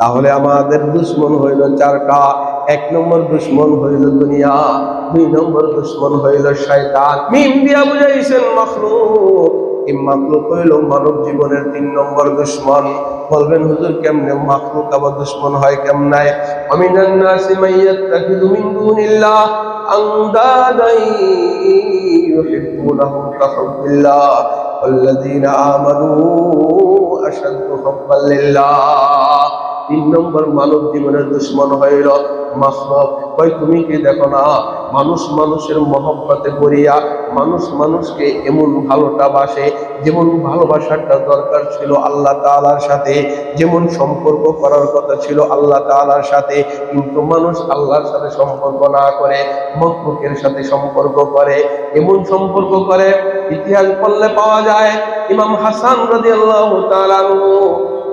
তাহলে আমাদের দুশ্মন হইল চারটা এক নম্বর দুশ্মন হইল দুনিয়া দুই নম্বর দুশ্মন হইল শয়তান মিম দিয়া বুঝাইছেন মখলুক এই মাকলুক হইল মানব জীবনের তিন নম্বর দুশ্মন বলবেন হুজুর কেমনে মাকলুক আবার দুশ্মন হয় কেমনায় অমিনান নাসি মাইয়াত্তাখিযু মিন দুনিল্লাহ আন্দাদান ইউহিব্বুনাহুম কাহুব্বিল্লাহ والذين آمنوا أشد حبا لله তিন নম্বর মানব জীবনের দুশ্মন হইল কই, তুমি কি দেখো না? মানুষ মানুষের মহব্বতে পড়িয়া মানুষ মানুষকে এমন ভালোটা বাসে, যেমন ভালোবাসাটা দরকার ছিল আল্লাহ তাআলার সাথে, যেমন সম্পর্ক করার কথা ছিল আল্লাহ তাআলার সাথে, কিন্তু মানুষ আল্লাহর সাথে সম্পর্ক না করে, মখলুকের সাথে সম্পর্ক করে, এমন সম্পর্ক করে, ইতিহাস পড়লে পাওয়া যায়, ইমাম হাসান রাদিয়াল্লাহু তাআলা আনহু,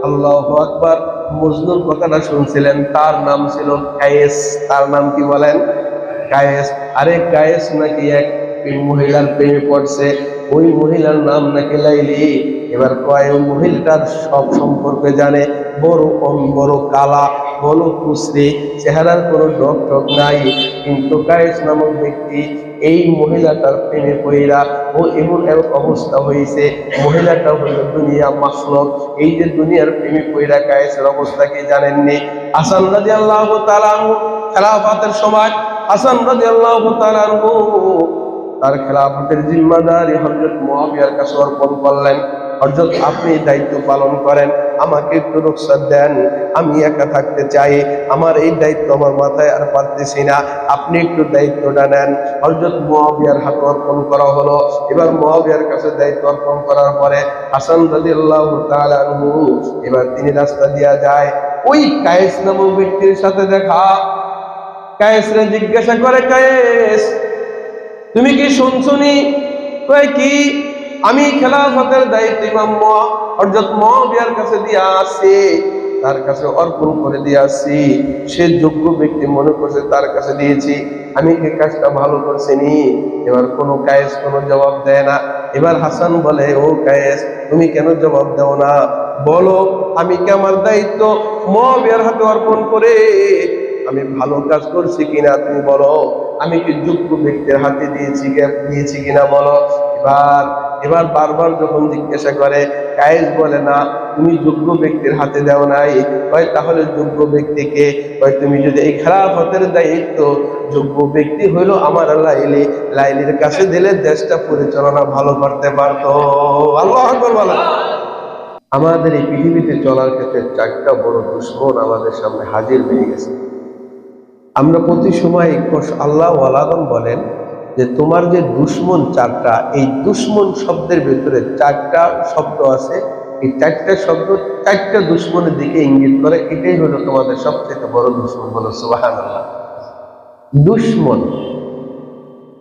আল্লাহু আকবার। মজনুর কথাটা শুনছিলেন, তার নাম ছিল কায়েস, তার নাম কি বলেন? কায়েস। আরে কায়েস নাকি এক মহিলার প্রেমে পড়ছে, ওই মহিলার নাম নাকি লাইলি। এবার কয়, মহিলাটার সব সম্পর্কে জানে। বড় অন বড় কালা বড় কুসরি চেহারার কোনো ডক টক নাই। কিন্তু কায়েস নামক ব্যক্তি, এই মহিলাটার প্রেমে পইরা ও এমন এক অবস্থা হয়েছে মহিলাটা হইল দুনিয়া মাসলক। এই যে দুনিয়ার প্রেমে পইরা কায়েসের অবস্থা কি জানেননি? আসান রাজি আল্লাহ খেলাফাতের সময় আসান রাজি আল্লাহ তার খেলাফতের জিম্মাদারি হজরত মুয়াবিয়ার কাছে অর্পণ করলেন। হজরত আপনি দায়িত্ব পালন করেন, আমাকে একটু রুখসাত দেন, আমি একা থাকতে চাই, আমার এই দায়িত্ব আমার মাথায় আর পারতেছি না, আপনি একটু দায়িত্বটা নেন। হজরত মহাবিয়ার হাতে অর্পণ করা হলো, এবার মহাবিয়ার কাছে দায়িত্ব অর্পণ করার পরে হাসান রাদিয়াল্লাহু তাআলা এবার তিনি রাস্তা দিয়া যায়। ওই কায়েস নামক ব্যক্তির সাথে দেখা। কায়েসরে জিজ্ঞাসা করে, কায়েস, তুমি কি শুনছনি? কয়, কি? আমি খেলাফতের দায়িত্ব ইমাম হরজত মহাবিয়ার কাছে দিয়ে আসি। তার কাছে অর্পণ করে দিয়ে আসছি সে যোগ্য ব্যক্তি মনে করছে তার কাছে দিয়েছি। আমি কি কাজটা ভালো করছিনি এবার কোনো কায়েস কোনো জবাব দেয় না। এবার হাসান বলে, ও কায়েস, তুমি কেন জবাব দাও না? বলো, আমি কি আমার দায়িত্ব মহাবিয়ার হাতে অর্পণ করে? আমি ভালো কাজ করছি কিনা তুমি বলো? আমি কি যোগ্য ব্যক্তির হাতে দিয়েছি দিয়েছি কিনা বলো? এবার এবার বারবার যখন জিজ্ঞাসা করে, কায়েস বলে না, তুমি যোগ্য ব্যক্তির হাতে দেও নাই? হয় তাহলে যোগ্য ব্যক্তিকে হয় তুমি যদি এই খেলাফতের দায়িত্ব, যোগ্য ব্যক্তি হইল আমার লাইলি, লাইলির কাছে দিলে দেশটা পরিচালনা ভালো করতে পারতো। আল্লাহ আমাদের এই পৃথিবীতে চলার ক্ষেত্রে চারটা বড় দুশ্মন আমাদের সামনে হাজির হয়ে গেছে। আমরা প্রতি সময় আল্লাহ আলাদম বলেন যে তোমার যে দুশ্মন চারটা, এই দুশ্মন শব্দের ভেতরে চারটা শব্দ আছে। এই চারটা শব্দ চারটা দুশ্মনের দিকে ইঙ্গিত করে, এটাই হলো তোমাদের সবচেয়ে বড় দুশ্মন বলো সুবাহান দুশ্মন।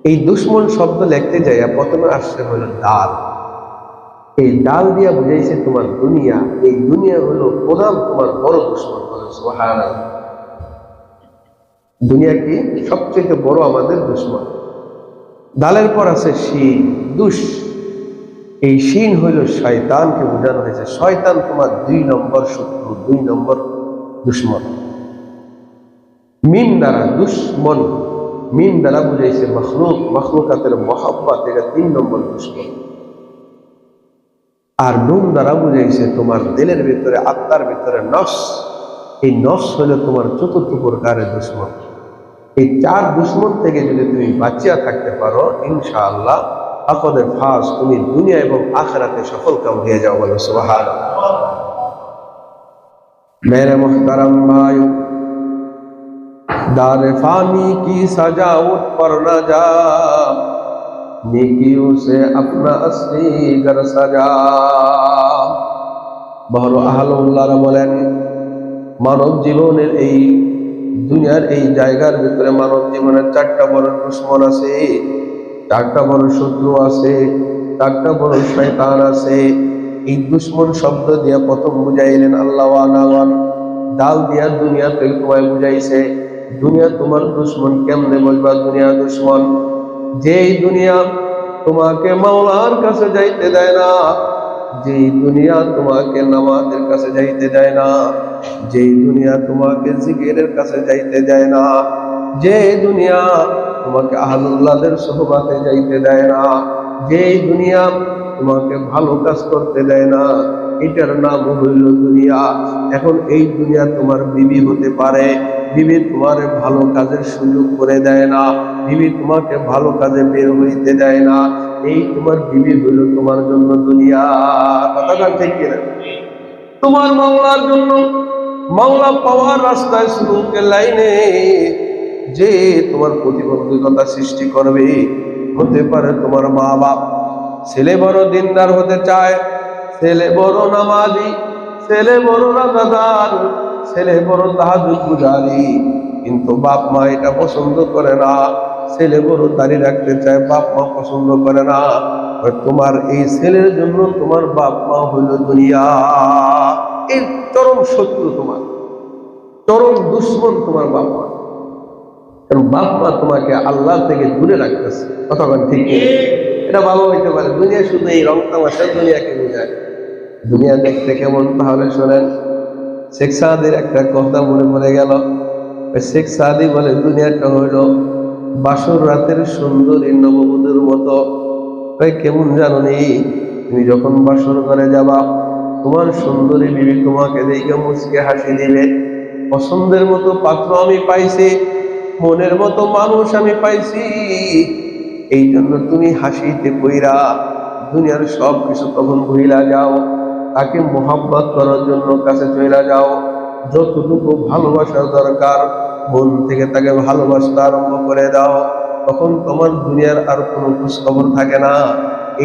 এই দুশ্মন শব্দ লিখতে যাই প্রথমে আসছে হলো ডাল। এই ডাল দিয়া বুঝাইছে তোমার দুনিয়া। এই দুনিয়া হলো প্রধান তোমার বড় দুশ্মন বলো সুবাহান দুনিয়া কি সবচেয়ে বড় আমাদের দুশ্মন? ডালের পর আছে শিন, দুষ। এই শিন হইল শয়তানকে বোঝানো হয়েছে। শয়তান তোমার দুই নম্বর শত্রু, দুই নম্বর দুশ্মন। মিন দ্বারা দুশ্মন, মিন দ্বারা বুঝাইছে মখলুক। মখলুকাতের মহাব্বাত এটা তিন নম্বর দুশ্মন। আর নুন দ্বারা বুঝাইছে তোমার দিলের ভিতরে, আত্মার ভিতরে নস এই নস হলো তোমার চতুর্থ প্রকারের দুশ্মন। এই চার দুশ্মন থেকে যদি তুমি বাঁচিয়া থাকতে পারো, ইনশাআল্লাহ আপনাদের ফাঁস তুমি দুনিয়া এবং আখেরাতে সফল কাম হয়ে যাও বলো সোহার মেরে মোহতারাম ভাই, দার ফানি কি সাজাউট পর না যা نیکیوں সে আপনা আসলি গর সাজা। বহর আহল বলেন, মানব জীবনের এই দুনিয়ার এই জায়গার ভিতরে মানব জীবনের চারটা বড় দুশ্মন আছে, চারটা বড় শত্রু আছে, চারটা বড় শয়তান আছে। এই দুশ্মন শব্দ দিয়া প্রথম বুঝাইলেন আল্লাহ আনাওয়ান ডাল দিয়া দুনিয়া থেকে তোমায় বুঝাইছে। দুনিয়া তোমার দুশ্মন কেমনে বলবা দুনিয়া দুশ্মন? যেই দুনিয়া তোমাকে মাওলার কাছে যাইতে দেয় না, যেই দুনিয়া তোমাকে নামাজের কাছে যাইতে দেয় না। যেই দুনিয়া তোমাকে জিকিরের কাছে যাইতে দেয় না যে দুনিয়া তোমাকে আহলুল্লাহদের সহবাতে যাইতে দেয় না যে দুনিয়া তোমাকে ভালো কাজ করতে দেয় না, এটার নাম হইল দুনিয়া। এখন এই দুনিয়া তোমার বিবি হতে পারে, বিবি তোমার ভালো কাজের সুযোগ করে দেয় না, বিবি তোমাকে ভালো কাজে বের হইতে দেয় না, এই তোমার বিবি হইল তোমার জন্য দুনিয়া। কথা ঠিক কিনা? তোমার মাওলার জন্য মাওলা পাওয়ার রাস্তায় সুলুকের লাইনে যে তোমার প্রতিবন্ধকতা সৃষ্টি করবে, হতে পারে তোমার মা বাপ ছেলে বড় দিনদার হতে চায়, ছেলে বড় নামাজি, ছেলে বড় রাজাদার, ছেলে বড় তাহাজুদ গুজারি কিন্তু বাপ মা এটা পছন্দ করে না। ছেলে বড় দাঁড়িয়ে রাখতে চায়, বাপ মা পছন্দ করে না। তোমার এই ছেলের জন্য তোমার বাপ মা হইল দুনিয়া। এই চরম শত্রু তোমার, চরম দুশ্মন তোমার বাপ মা। কারণ বাপ মা তোমাকে আল্লাহ থেকে দূরে রাখতেছে। বলেন ঠিক এটা ভালো হইতে পারে। দুনিয়া শুধু এই রং তামাশা, দুনিয়াকে বোঝায়। দুনিয়া দেখতে কেমন? তাহলে শোনেন, শেখ সাহাদের একটা কথা মনে পড়ে গেল। শেখ সাহাদি বলে দুনিয়াটা হইল বাসর রাতের সুন্দরী নববধূর মতো। কেমন জানো নি? তুমি যখন বাসর ঘরে যাবা, তোমার সুন্দরী বিবি তোমাকে দেখে মুচকে হাসি দিবে। পছন্দের মতো পাত্র আমি পাইছি, মনের মতো মানুষ আমি পাইছি। এই জন্য তুমি হাসিতে কইরা দুনিয়ার সব কিছু তখন ভুইলা যাও, তাকে মোহাব্বত করার জন্য কাছে চলে যাও। যতটুকু ভালোবাসার দরকার মন থেকে তাকে ভালোবাসতে আরম্ভ করে দাও, তখন তোমার দুনিয়ার আর কোনো খোঁজখবর থাকে না।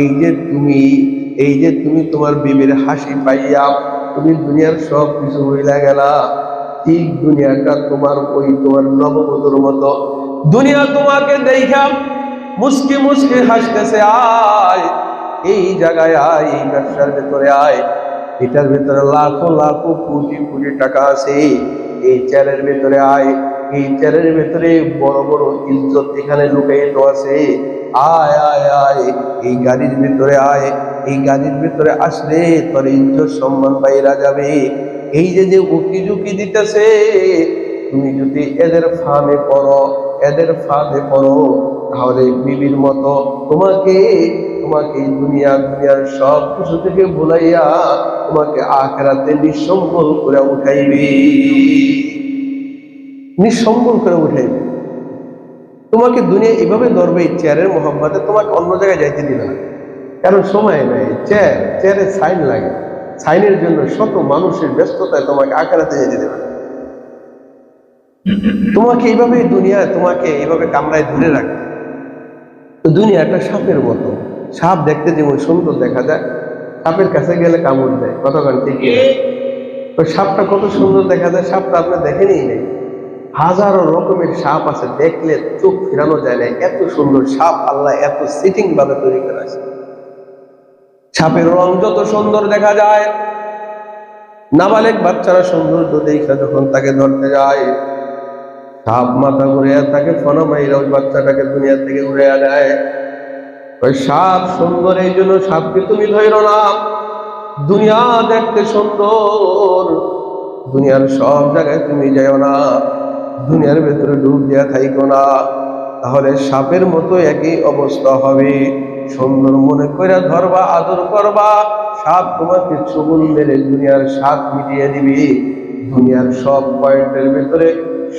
এই যে তুমি, এই যে তুমি তোমার বিবির হাসি পাইয়া তুমি দুনিয়ার সব কিছু হইলা গেলা, ঠিক দুনিয়াটা তোমার ওই তোমার নববধূর মতো। দুনিয়া তোমাকে দেখা মুসকি মুসকি হাসতেছে, আয়, এই জায়গায় আয়, এই ব্যবসার ভেতরে আয়। এটার ভেতরে লাখো লাখো কোটি কোটি টাকা আছে, এই চেয়ারের ভেতরে আয়। এই চেয়ারের ভেতরে বড় বড় ইজ্জত এখানে লুকায়িত আছে। আয় আয় আয়, এই গাড়ির ভেতরে আয়, এই গাড়ির ভেতরে আসলে তোর ইজ্জত সম্মান বাইরা যাবে। এই যে যে উকি ঝুঁকি দিতেছে, তুমি যদি এদের ফাঁদে পড়ো, এদের ফাঁদে পড়ো, তাহলে বিবির মতো তোমাকে তোমাকে দুনিয়া, দুনিয়ার সব কিছু থেকে ভুলাইয়া তোমাকে আখরাতে নিঃসম্বল করে উঠাইবে। নিঃসম্বল করে উঠাইবে তোমাকে দুনিয়া এভাবে ধরবে চেয়ারের মোহাম্মতে তোমাকে অন্য জায়গায় যাইতে দিবে না। কারণ সময় নেই। চেয়ার চেয়ারে সাইন লাগে। সাইনের জন্য শত মানুষের ব্যস্ততায় তোমাকে আকারাতে যেতে দেবে না। তোমাকে এইভাবে দুনিয়া তোমাকে এইভাবে কামড়ায় ধরে রাখবে। তো দুনিয়া একটা সাপের মতো। সাপ দেখতে যেমন সুন্দর দেখা যায়, সাপের কাছে গেলে কামড় দেয়। কতক্ষণ ঠিক সাপটা কত সুন্দর দেখা যায়, সাপটা আপনি দেখেনি নেই। হাজারো রকমের সাপ আছে, দেখলে চোখ ফিরানো যায় না। এত সুন্দর সাপ, আল্লাহ এত সিটিং ভাবে তৈরি করে আছে। সাপের রং যত সুন্দর দেখা যায়, নাবালেক বাচ্চারা সৌন্দর্য দেখে যখন তাকে ধরতে যায়, সাপ মাথা ঘুরে তাকে ফনা মাইরা ওই বাচ্চাটাকে দুনিয়া থেকে ঘুরে দেয় ওই সাপ সুন্দর, এই জন্য সাপকে তুমি ধৈর না। দুনিয়া দেখতে সুন্দর, দুনিয়ার সব জায়গায় তুমি যাও না। দুনিয়ার ভেতরে ডুব দিয়া থাইকো না। তাহলে সাপের মতো একই অবস্থা হবে। সুন্দর মনে করে ধরবা, আদর করবা। সাপ তোমাকে চুগুল মেরে দুনিয়ার স্বাদ মিটিয়ে দিবে। দুনিয়ার সব পয়েন্টের ভেতরে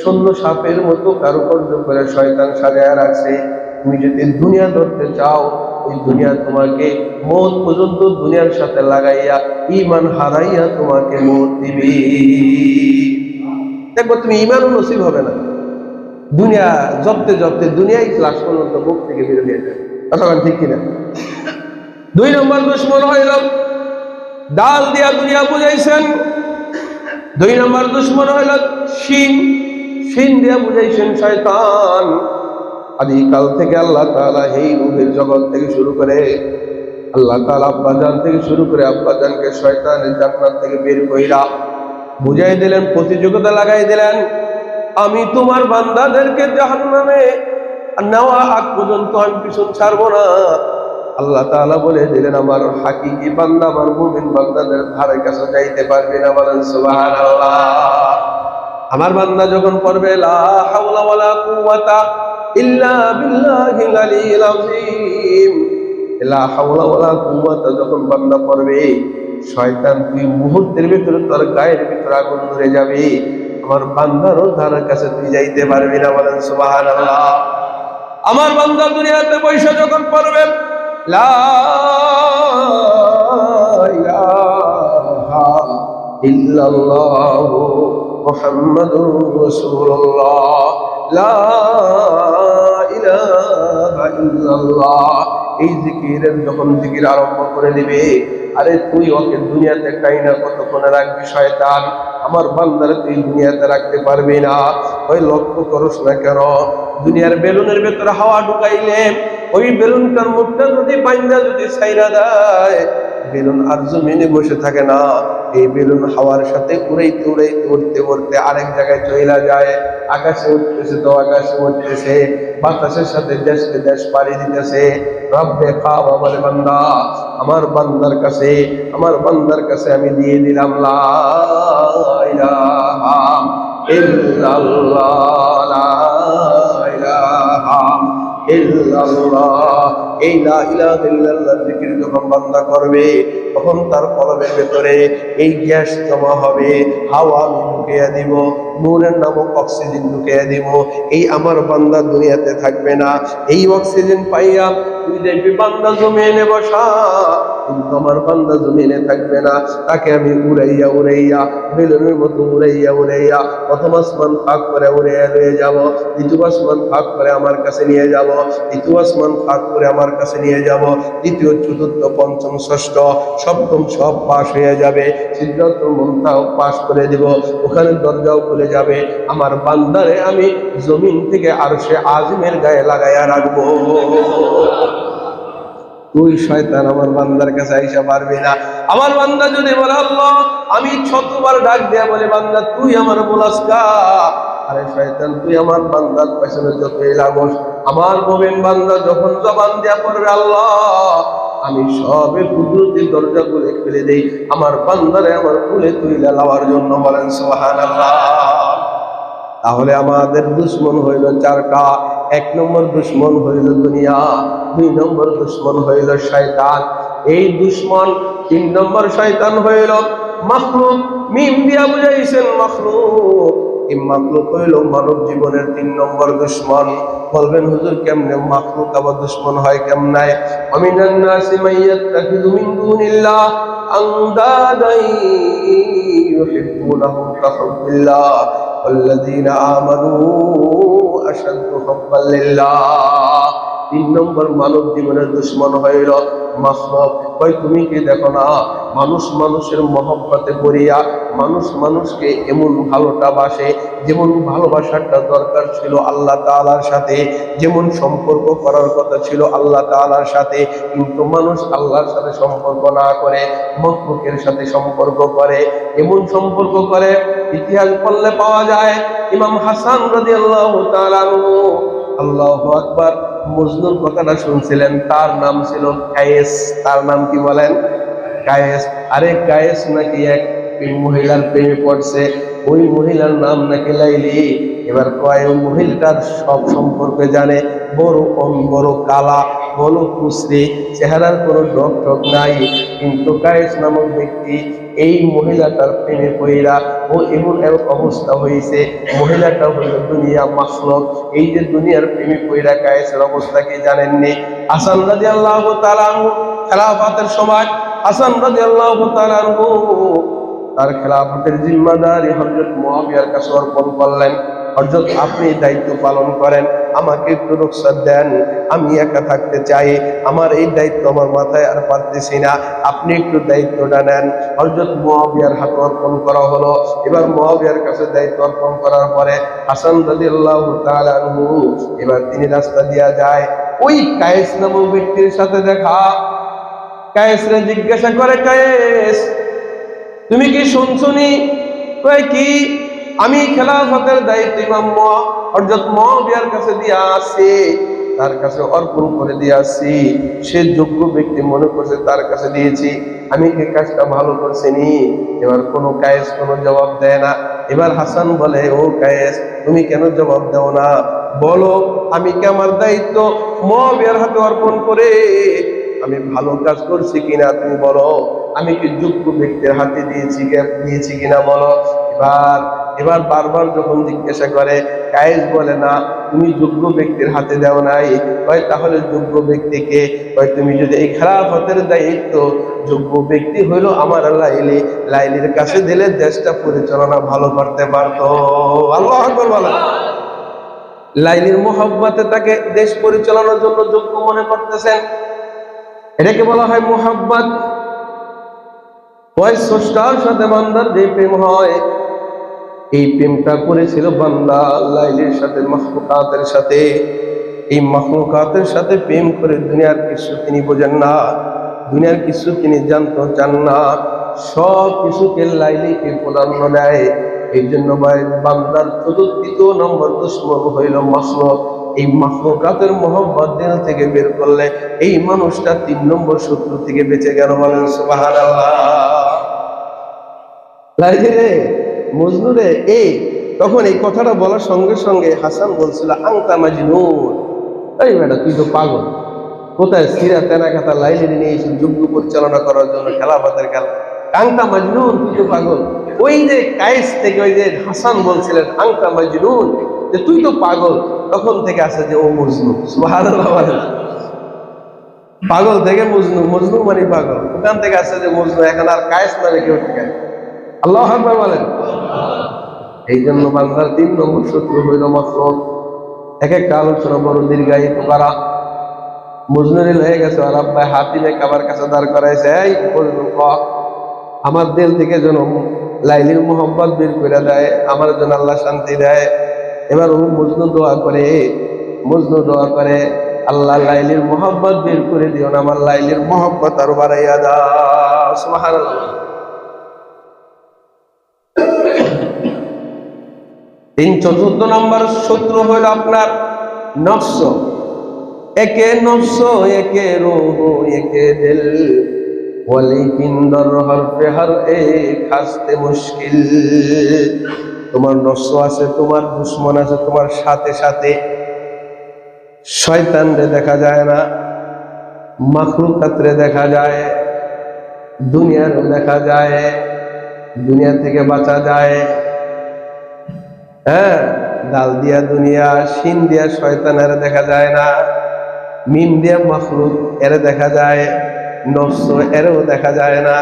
শূন্য সাপের মতো কারুকার্য করে শয়তান সাজায় রাখছে। তুমি যদি দুনিয়া ধরতে চাও ওই দুনিয়া তোমাকে মত পর্যন্ত দুনিয়ার সাথে লাগাইয়া ইমান হারাইয়া তোমাকে মত দিবে। দেখব তুমি ইমানও নসিব হবে না। দুনিয়া জপতে জপতে দুনিয়াই ক্লাস পর্যন্ত বুক থেকে বের হয়ে যাবে কথা ঠিক কিনা? দুই নম্বর দুশ্মন হইল, ডাল দিয়া দুনিয়া বুঝাইছেন। দুই নম্বর দুশ্মন হইল, শিন। শিন দিয়া বুঝাইছেন শয়তান। আদিকাল থেকে আল্লাহ তাআলা এই রূপের জগৎ থেকে শুরু করে, আল্লাহ তালা আব্বাজান থেকে শুরু করে আব্বাজানকে শয়তানের জান্নাত থেকে বের কইরা বুঝাই দিলেন, প্রতিযোগিতা লাগাই দিলেন। আমি তোমার বান্দাদেরকে জাহান্নামে নেওয়া আগ পর্যন্ত আমি পিছন ছাড়বো না। আল্লাহ তাআলা বলে দিলেন, আমার হাকিকি বান্দা, আমার মুমিন বান্দাদের ধারে কাছে যাইতে পারবি না বলেন আমার বান্দা যখন পড়বে, লা হাওলা ইল্লা লা যখন বান্দা পড়বে শয়তান তুই মুহূর্তের ভিতরে তোর গায়ের ভিতরে আগুন ধরে যাবে। আমার বান্দারও ধারের কাছে তুই যাইতে পারবি না বলেন সুবহানাল্লাহ। আমার বান্দা দুনিয়াতে পয়সা যখন পড়বে, লা এই জিকিরের যখন জিকির আরম্ভ করে দিবে, আরে তুই ওকে দুনিয়াতে টাইনা কতক্ষণে রাখবি শয়তান? আমার বান্দারে তুই দুনিয়াতে রাখতে পারবি না। ওই লক্ষ্য করস না কেন? দুনিয়ার বেলুনের ভেতরে হাওয়া ঢুকাইলে, ওই বেলুনটার মুখটা যদি পাইন্দা যদি ছাইরা দেয় বেলুন আর জমিনে বসে থাকে না। এই বেলুন হাওয়ার সাথে উড়াইতে উড়াইতে উড়তে উড়তে আরেক জায়গায় চইলা যায়। আকাশে উঠতেছে তো আকাশে উঠতেছে। বাতাসের সাথে দেশকে দেশ পাড়ি দিতেছে। রব্বে খাওয়া বলে বান্দা, আমার বান্দার কাছে, আমার বান্দার কাছে আমি দিয়ে দিলাম লা ইলাহা ইল্লাল্লাহ, লা ইলাহা। এই লা ইলাহা ইল্লাল্লাহ জিকির যখন বান্দা করবে, তখন তার কলমের ভেতরে এই গ্যাস জমা হবে, হাওয়া আমি ঢুকিয়ে দিব, নূরের নামক অক্সিজেন ঢুকিয়ে দিব। এই আমার বান্দা দুনিয়াতে থাকবে না। এই অক্সিজেন পাইয়া তুই দেখবি বান্দা জমিয়ে বসা। কিন্তু আমার বান্দা জমিনে থাকবে না, তাকে আমি উড়াইয়া উড়াইয়া বেলুনের মতো উড়াইয়া উড়াইয়া প্রথম আসমান ফাঁক করে উড়াইয়া লয়ে যাব, দ্বিতীয় আসমান ফাঁক করে আমার কাছে নিয়ে যাব, তৃতীয় আসমান ফাঁক করে আমার কাছে নিয়ে যাব দ্বিতীয় চতুর্থ, পঞ্চম, ষষ্ঠ, সপ্তম সব পাশ হয়ে যাবে সিদ্ধান্ত মনটাও পাশ করে দিব, ওখানে দরজাও খুলে যাবে, আমার বান্দারে আমি জমিন থেকে আর সে আজমের গায়ে লাগাইয়া রাখব। তুই শয়তান আমার বান্দার কাছে আইসা পারবি না। আমার বান্দা যদি বলে, আল্লাহ, আমি শতবার ডাক দেয়া বলে, বান্দা, তুই আমার বলাস আরে শয়তান, তুই আমার বান্দার পেছনে যতই লাগোস, আমার মোমেন বান্দা যখন জবান দেয়া পড়বে, আল্লাহ, আমি সবে কুদরতি দরজা খুলে ফেলে দেই, আমার বান্দারে আমার খুলে তুই লাওয়ার জন্য বলেন সোহান আল্লাহ তাহলে আমাদের দুশ্মন হইল চারটা। এক নম্বর দুশ্মন হইল দুনিয়া, দুই নম্বর দুশ্মন হইল শয়তান। এই দুশ্মন তিন নম্বর শয়তান হইল মখলুক। মিম দিয়া বুঝাইছেন মখলুক। এই মাকলুক হইল মানব জীবনের তিন নম্বর দুশ্মন। বলবেন, হুজুর, কেমনে মাকলুক আবার দুশ্মন হয় কেমনায় অমিনান নাসি মাইয়াত্তাখিযু মিন দুনিল্লাহ আন্দাদান ইউহিব্বুনাহুম কাহুব্বিল্লাহ والذين آمنوا أشد حبا لله তিন নম্বর মানব জীবনের দুশ্মন হইল মাসরফ কই তুমি কি দেখো না মানুষ মানুষের মহব্বতে পড়িয়া মানুষ মানুষকে এমন ভালোটা বাসে যেমন ভালোবাসাটা দরকার ছিল আল্লাহ তাআলার সাথে, যেমন সম্পর্ক করার কথা ছিল আল্লাহ তাআলার সাথে, কিন্তু মানুষ আল্লাহর সাথে সম্পর্ক না করে, মখলুকের সাথে সম্পর্ক করে, এমন সম্পর্ক করে, ইতিহাস পড়লে পাওয়া যায়, ইমাম হাসান রাদিয়াল্লাহু আল্লাহ আল্লাহু আকবার, মজনুর কথাটা শুনছিলেন, তার নাম ছিল কায়েস, তার নাম কি বলেন? কায়েস, আরে কায়েস নাকি এক মহিলার প্রেমে পড়ছে ওই মহিলার নাম নাকি লাইলি? এবার কয় মহিলাটার সব সম্পর্কে জানে। বড় অন বড় কালা, বড় কুসরি চেহারার কোনো ডক টক নাই। কিন্তু কায়েস নামক ব্যক্তি এই মহিলাটার প্রেমে পইরা ও এমন এক অবস্থা হয়েছে মহিলাটা হইল দুনিয়া মাসলক। এই যে দুনিয়ার প্রেমে পইরা কায়েসের অবস্থা কি জানেননি? আসান রাজি আল্লাহ তালানহু খেলাফাতের সময় আসান রাজি আল্লাহ তালানহু তার খেলাফতের জিম্মাদারি হজরত মহাবিয়ার কাছে অর্পণ করলেন। হজরত আপনি দায়িত্ব পালন করেন, আমাকে একটু রুখসাত দেন, আমি একা থাকতে চাই, আমার এই দায়িত্ব আমার মাথায় আর পারতেছি না, আপনি একটু দায়িত্বটা নেন। হজরত মহাবিয়ার হাতে অর্পণ করা হলো। এবার মহাবিয়ার কাছে দায়িত্ব অর্পণ করার পরে হাসান রাদিয়াল্লাহু তাআলা আনহু, এবার তিনি রাস্তা দিয়া যায়। ওই কায়েস নামক ব্যক্তির সাথে দেখা। কায়েসরে জিজ্ঞাসা করে, কায়েস তুমি কি শুনছনি? কয়, কি? আমি খেলাফতের দায়িত্ব ইমাম হযরত মুয়াবিয়ার কাছে দিয়া আছে তার কাছে অর্পণ করে দিয়ে আসছি সে যোগ্য ব্যক্তি মনে করছে তার কাছে দিয়েছি। আমি কি কাজটা ভালো করছিনি? এবার কোনো কায়েস কোনো জবাব দেয় না। এবার হাসান বলে, ও কায়েস, তুমি কেন জবাব দাও না? বলো, আমি কি আমার দায়িত্ব মবের হাতে অর্পণ করে আমি ভালো কাজ করছি কিনা তুমি বলো? আমি কি যোগ্য ব্যক্তির হাতে দিয়েছি দিয়েছি কিনা বলো? এবার এবার বারবার যখন জিজ্ঞাসা করে, কায়েস বলে না, তুমি যোগ্য ব্যক্তির হাতে দেও নাই, হয় তাহলে যোগ্য ব্যক্তিকে হয় তুমি যদি এই খেলাফতের দায়িত্ব, যোগ্য ব্যক্তি হইল আমার লাইলি, লাইলির কাছে দিলে দেশটা পরিচালনা ভালো করতে পারতো। আল্লাহ বলা লাইলির মোহাব্বতে তাকে দেশ পরিচালনার জন্য যোগ্য মনে করতেছেন? এটাকে বলা হয় মোহাব্বত। হয় স্রষ্টার সাথে বান্দার যে প্রেম হয়। এই প্রেমটা করেছিল বান্দা লাইলির সাথে মাহলুকাতের সাথে। এই মাহলুকাতের সাথে প্রেম করে দুনিয়ার কিছু তিনি বোঝেন না। দুনিয়ার কিছু তিনি জানতে চান না। সব কিছুকে লাইলিকে প্রাধান্য দেয় এই জন্য বান্দার চতুর্থ নম্বর দুশ্মন হইল মাসলক এই মাহলুকাতের মোহাম্মদ দিল থেকে বের করলে এই মানুষটা তিন নম্বর শত্রু থেকে বেঁচে গেল বলেন, সুবহানাল্লাহ। লাইলি রে মজনু রে তখন এই কথাটা বলার সঙ্গে সঙ্গে হাসান বলছিল আংতা মাজনুন। এই বেটা, তুই তো পাগল। কোথায় সিরা নিয়ে এসে পরিচালনা করার জন্য খেলা তুই তো পাগল। ওই যে কায়েস থেকে ওই যে হাসান বলছিলেন আংতা মাজনুন, যে তুই তো পাগল। তখন থেকে আসে যে, ও মজনু বলেন। পাগল থেকে মজনু মজনু মানে পাগল। ওখান থেকে আসে যে মজনু, এখন আর কায়েস মানে কেউ ঠিক আল্লাহ আকবার বলেন। এই জন্য বাংলার তিন নম্বর শত্রু হইল মাত্র এক একটা আলোচনা বড় দীর্ঘায়িত করা মুজনুরি হয়ে গেছে, আর আব্বাই হাতিমে কাবার কাছে দাঁড় করাইছে, এই আমার দিল থেকে যেন লাইলির মোহাম্মত বের করে দেয়, আমার জন্য আল্লাহ শান্তি দেয়। এবার ও মজনু দোয়া করে, মজনু দোয়া করে, আল্লাহ লাইলির মোহাম্মত বের করে দিও না, আমার লাইলির মোহাম্মত আরও বাড়াইয়া দাও। সুবহানাল্লাহ। তিন চতুর্থ নম্বর শত্রু হইল আপনার নফস। একে নফস, একে রোহ, একে দিল। মুশকিল। তোমার নফস আছে, তোমার দুশ্মন আছে, তোমার সাথে সাথে। শয়তান রে দেখা যায় না, মাখলুকাতরে দেখা যায় দুনিয়ারও দেখা যায়, দুনিয়া থেকে বাঁচা যায়। হ্যাঁ ডাল দিয়া দুনিয়া, শিন দিয়া শয়তানের দেখা যায় না। মিম দিয়া মখলুক এর দেখা যায়, নফস এরও দেখা যায় না।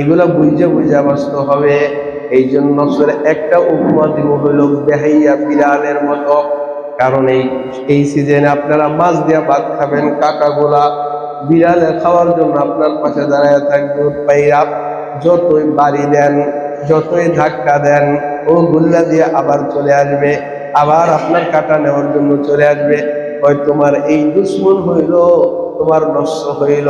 এগুলা বুঝে বুঝে বাস্তব হবে। এই জন্য নফসের একটা উপমা দিব হইল বেহাইয়া বিড়ালের মতো। কারণ এই এই সিজনে আপনারা মাছ দিয়া ভাত খাবেন কাকাগুলা বিড়ালে খাওয়ার জন্য আপনার পাশে দাঁড়ায় থাকবে পাইরা যতই বাড়ি দেন, যতই ধাক্কা দেন ও গুল্লা দিয়ে আবার চলে আসবে, আবার আপনার কাটা নেওয়ার জন্য চলে আসবে। হয় তোমার এই দুশ্মন হইল, তোমার নষ্ট হইল।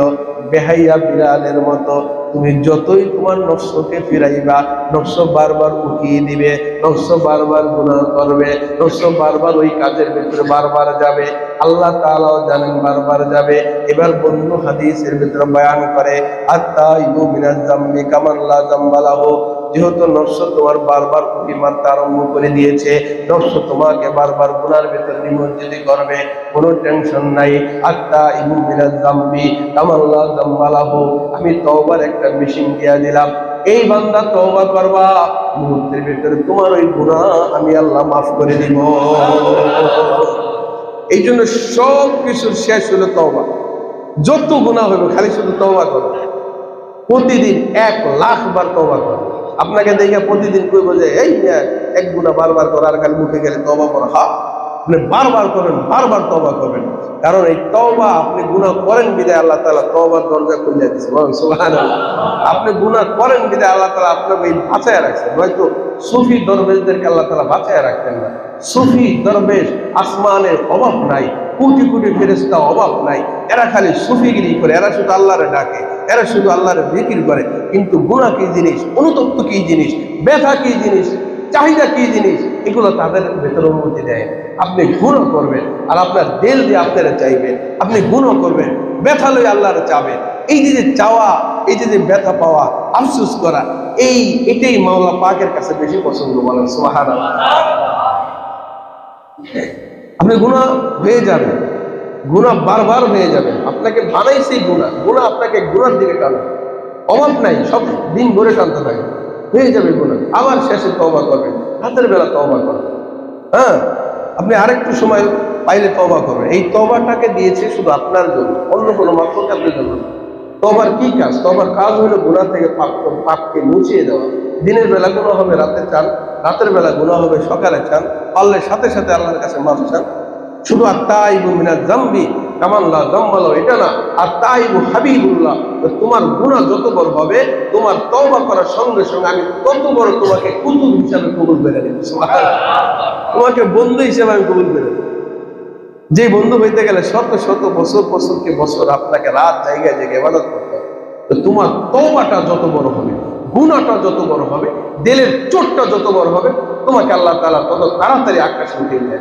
বেহাইয়া বিড়ালের মতো তুমি যতই তোমার নকশকে ফিরাইবা নকশ বারবার উঠিয়ে দিবে নকশ বারবার গুণা করবে নকশ বারবার ওই কাজের ভিতরে বারবার যাবে। আল্লাহ তাআলাও জানেন বারবার যাবে। এবার বন্ধু হাদিসের ভিতরে বয়ান করে আত্মা ইউ মিনাজ জাম্বি কামাল্লা যেহেতু নফস তোমার বারবার উঠি মারতে আরম্ভ করে দিয়েছে নফস তোমাকে বারবার গুনার ভেতর নিমজ্জিত করবে, কোনো টেনশন নাই। আত্মা মিনাজ জাম্বি কামাল্লা জাম্বালাহু আমি তওবার একটা মেশিন দিয়া দিলাম। এই বান্দা তওবা করবা, মুহূর্তের ভেতরে তোমার ওই গুনাহ আমি আল্লাহ মাফ করে দিব। এই জন্য সব কিছুর শেষ হলো তওবা। যত গুনাহ হবে খালি শুধু তওবা করো। প্রতিদিন এক লাখ বার তবা করো। আপনাকে দেখে প্রতিদিন কইব যে, এই এক গুণা বারবার কর, আর খালি মুখে গেলে তবা করা। হা আপনি বারবার করবেন বারবার তবা করবেন কারণ এই তবা আপনি গুণা করেন বিদায় আল্লাহ তালা তবার দরজা খুলে দিচ্ছে। আপনি গুণা করেন বিদায় আল্লাহ তালা আপনাকে এই বাঁচায় রাখছে। নয়তো সুফি দরবেশদেরকে আল্লাহ তালা বাঁচায় রাখতেন না। সুফি দরবেশ আসমানের অভাব নাই। কোটি কোটি ফেরেস্তা অভাব নাই। এরা খালি সুফিগিরি করে, এরা শুধু আল্লাহরে ডাকে, এরা শুধু আল্লাহরে বিক্রি করে। কিন্তু গুণা কি জিনিস, অনুতপ্ত কি জিনিস, ব্যথা কি জিনিস, চাহিদা কি জিনিস, এগুলো তাদের ভেতরে অনুমতি দেয়। আপনি গুণও করবেন আর আপনার দিল দিয়ে আপনারা চাইবেন আপনি গুণও করবেন, ব্যথা লই আল্লাহর চাবেন এই যে যে চাওয়া, এই যে যে ব্যথা পাওয়া, আফসুস করা, এই, এটাই মাওলা পাকের কাছে বেশি পছন্দ বলেন সোহান আপনি গুণা হয়ে যাবে গুণা বারবার হয়ে যাবে আপনাকে বানাইছেই গুণা গুণা আপনাকে গুণার দিকে টানে। অভাব নাই, সব দিন ভরে টানতে থাকে। হয়ে যাবে গুণা আবার শেষে তবা করবেন রাতের বেলা তবা করবেন হ্যাঁ? আপনি আরেকটু সময় পাইলে তবা করবেন। এই তবাটাকে দিয়েছে শুধু আপনার জন্য, অন্য কোনো মাত্রকার জন্য না। তবার কি কাজ? তবার কাজ হলো গুণা থেকে পাপ পাপকে মুছিয়ে দেওয়া। দিনের বেলা গুণা হবে, রাতে চান, রাতের বেলা গুণা হবে, সকালে চান, পারলে সাথে সাথে আল্লাহর কাছে মাফ চান। শুধু আর তাইবু মিনা জাম্বি কামাল্লা জম্বালো এটা না। আর তাইবু হাবিবুল্লাহ তোমার গুণা যত বড় হবে, তোমার তওবা করার সঙ্গে সঙ্গে আমি তত বড় তোমাকে কুতুব হিসাবে কবুল করে নেব তোমাকে বন্ধু হিসেবে আমি কবুল করে নেব। যে বন্ধু হইতে গেলে শত শত বছর বছরকে বছর আপনাকে রাত জায়গায় জায়গায় ইবাদত করতে হবে। তোমার তওবাটা যত বড় হবে গুণাটা যত বড় হবে, দেলের চোটটা যত বড় হবে, তোমাকে আল্লাহ তালা তত তাড়াতাড়ি আকাশ উঠে নেয়